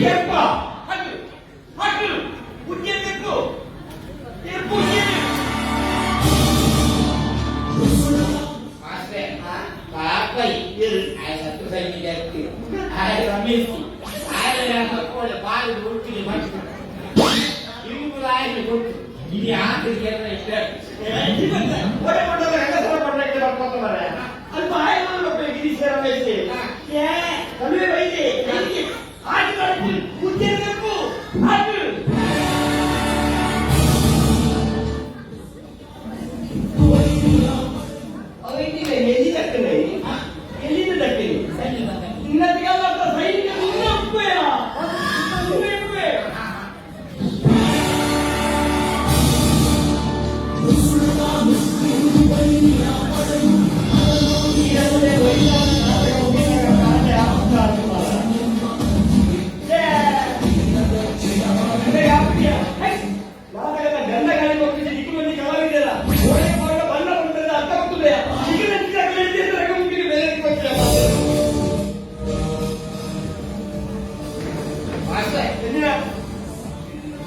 예빠 하늘 하늘 문제 됐고 일본인 master आपका इंजर ऐसा तो सही नहीं जाती आए रमेश जी आए यहाँ कोल बाल बोलती नहीं मत यू बुलाए नहीं बोलती ये यहाँ से किया ना इधर जीवन बड़े बड़े लोग ऐसा सब बड़े के बाप तो मरा है अल्पाय मान लो पे गिरी से रमेश जी क्या तमिल भाई जी 아니면 문제를 갖고 아니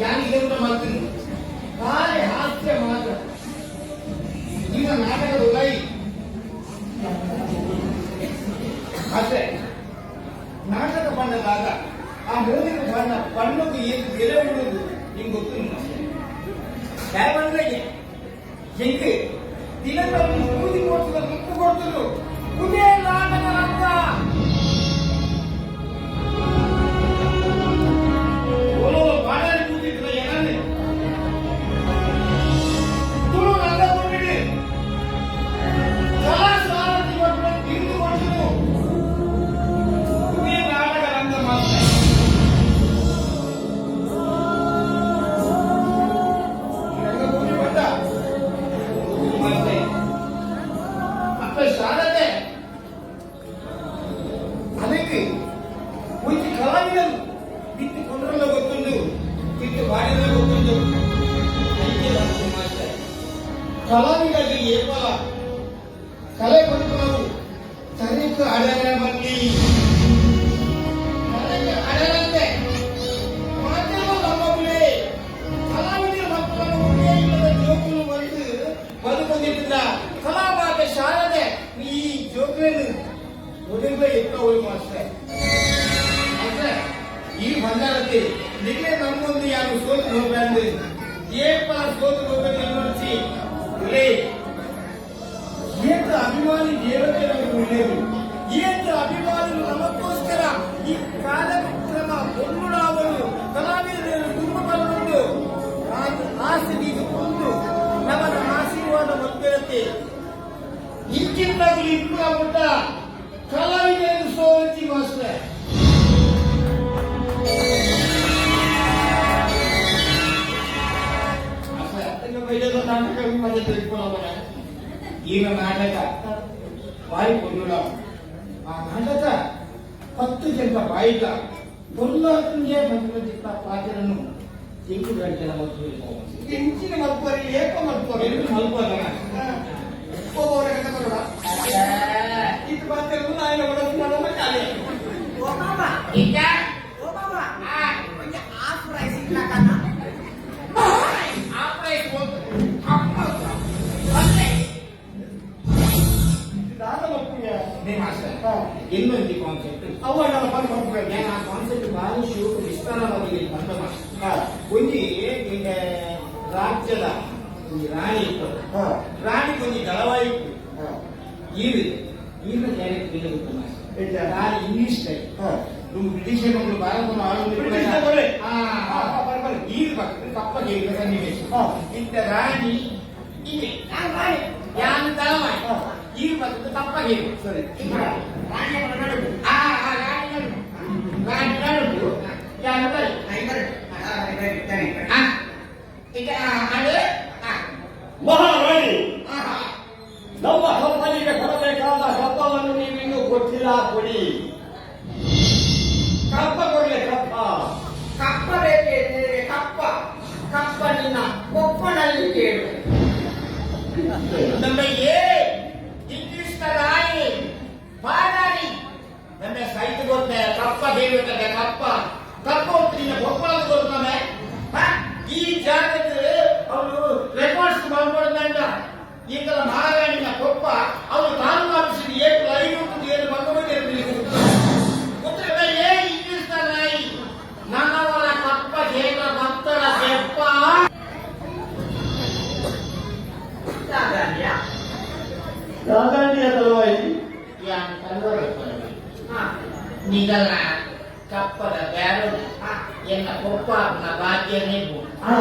ಯಾರಿಗೆ ಅಂತ ಮಾಡ್ತೀನಿ ಖಾಲಿ ಹಾಸ್ಯ ಮಾತ್ರ. ಈಗ ನಾಟಕದ ಉದೈ ಮತ್ತೆ ನಾಟಕ ಬಣ್ಣದಾಗ ಆ ಮೂಲಿಕ ಬಣ್ಣ ಬಣ್ಣಕ್ಕೆ ಏನು ಬೆಲೆ ಉಳಿದು ನಿಮ್ಗೆ ಗೊತ್ತು ಯಾವಂದ್ರೆ ಹೆಂಗೆ? ದಿನದಲ್ಲಿ ಮೂದಿ ಕೊಡ್ತದ ಮುಕ್ಕು ಕೊಡ್ತಿದ್ರು. ಕುದೇ ನಾಟಕ ಫಲಾನುಭವಿಗಳಿಗೆ ಕೇವಲ ಕಲೆ ಗುರುಗಳು ತನಿಖೆ ಅಡಗಬಲ್ಲಿ ತನಿಖೆ ಅಡಗಂತೆ ಮಾಧ್ಯಮ ನಮ್ಮಲ್ಲಿ ಕಲಾವಿದರ ಮಕ್ಕಳನ್ನು ಉಳಿಯೇ ಇಲ್ಲದ ಜೋಕುಲು ಬಂದು ಬಂದುಕೊಂಡಿದ್ದ ಕಲಾಭಾಗ ಶಾರದೆ ಈ ಜೋಕುಲನ್ನು ಒಡಿಂಬೆ ಎತ್ತ ಹೋಗಿ ಮಾಸ್ಟರ್ ಅಂದ್ರೆ ಈ ಬಂಡಾರಕ್ಕೆ ನಿನ್ನೆ ನಮ್ಮೊಂದು ಯಾರು ಸೋತು ಹೋಗ್ಬಾರ್ದು ಏಪಲ ಸೋತು ಹೋಗಬೇಕು అంటే ಅಭಿಮಾನಿ అభిమాని దేవతే ನಮಗೆ ఉండేది ఏంటి అభిమానులు నమకోస్కర ఈ కాలక్రమ ಬೊಮ್ಮುಡಾವರು ತಲಾ ಮೇಲೆ ತುಂಬಿಕೊಂಡು ಆಸೆ ಇದುಕೊಂಡು ನಮನ ಆಶೀರ್ವಾದ ಬಂದಿರುತ್ತೆ ಈಗಿಂತ ಇಬ್ಬರ ಮುಟ್ಟ ಕಲಾವಿದರು ಸೋಲಿಸಿ ಮಾಸ್ಟರ್. తెలుసుకోవాలన్నా ఈమె మాట్లాడ వారి పొన్నుడా ఆ మాట్లాడ పత్తు జంట బాయిట పొల్లాతుండే మంచి చిత్త పాత్రను ఇంకు వెంటనే మలుపు ఎంచిన మలుపు ఏక మలుపు మలుపు ಎಲ್ಲೊಂದು ಕಾನ್ಸೆಪ್ಟ್ ಅವುಗಳನ್ನ ಪಡ್ಕೊಳ್ಬೇಕು ಆ ಕಾನ್ಸೆಪ್ಟ್ ಬಹಳಷ್ಟು ವಿಸ್ತಾರವಾಗಿ ಬಂದ ಒಂದು ಈಗ ರಾಜ್ಯದ ರಾಣಿ ಇರ್ತದೆ ರಾಣಿ ಒಂದು ದಳವಾಯಿ ಈರಿದೆ ಈರಿನ ಕ್ಯಾರೆಕ್ಟರ್ ಇಲ್ಲ ರಾಣಿ ಇಂಗ್ಲಿಷ್ ಟೈಪ್ ನೀವು ಬ್ರಿಟಿಷರು ಒಂದು ಭಾರತವನ್ನು ಆಳುವ ಈರ್ಬೇಕು ತಪ್ಪಾಗಿ ಇರ್ಬೇಕು ಸನ್ನಿವೇಶ ಇಂಥ ರಾಣಿ ಇದೆ ನಾನು ರಾಣಿ ಯಾನು ದಳವಾಯಿ ಈ ಬಂದು ತಪ್ಪಾಗಿ ಸರಿ ರಾಣಿ ನಡುಗು ಆ ಆ ರಾಣಿ ನಡುಗು ರಾಣಿ ನಡುಗು ಯಾರು ಬರಿ ಮಹಾರಾಣಿ ನಮ್ಮ ಹಬ್ಬನಿಗೆ ಕೊಡಬೇಕಾದ ಹಬ್ಬವನ್ನು ನೀವಿನ್ನೂ ಕೊಟ್ಟಿಲ್ಲ ಕೊಡಿ ಕಪ್ಪ ಕೊಡಲಿ ಕಪ್ಪ ಕಪ್ಪ ಬೇಕೇ ಕಪ್ಪ ಕಪ್ಪ ನಿನ್ನ ಕೊಪ್ಪನಲ್ಲಿ ಕೇಳು ನಮ್ಮ ಏ ರಾಣಿ ಬಾರಾಣಿ ನಮ್ಮ ಸೈಟ್ ಗೊತ್ತೆ ಕಪ್ಪ ಹೇಳುತ್ತದೆ ಕಪ್ಪ. ಕಪ್ಪ ಹೋಗ್ತೀನಿ ಕೊಪ್ಪಳದ ಗೊತ್ತವೆ ಈ ಜಾಗದಲ್ಲಿ ಅವರು ರೆಕಾರ್ಡ್ಸ್ ಮಾಡ್ಕೊಳ್ದಂಡ ಈಗ ನಿಗಲ ಕಪ್ಪದ ಬ್ಯಾರು ಆ, ಎನ್ನ ಕೊಪ್ಪಾಪನ ಭಾಗ್ಯನೇ ಆ,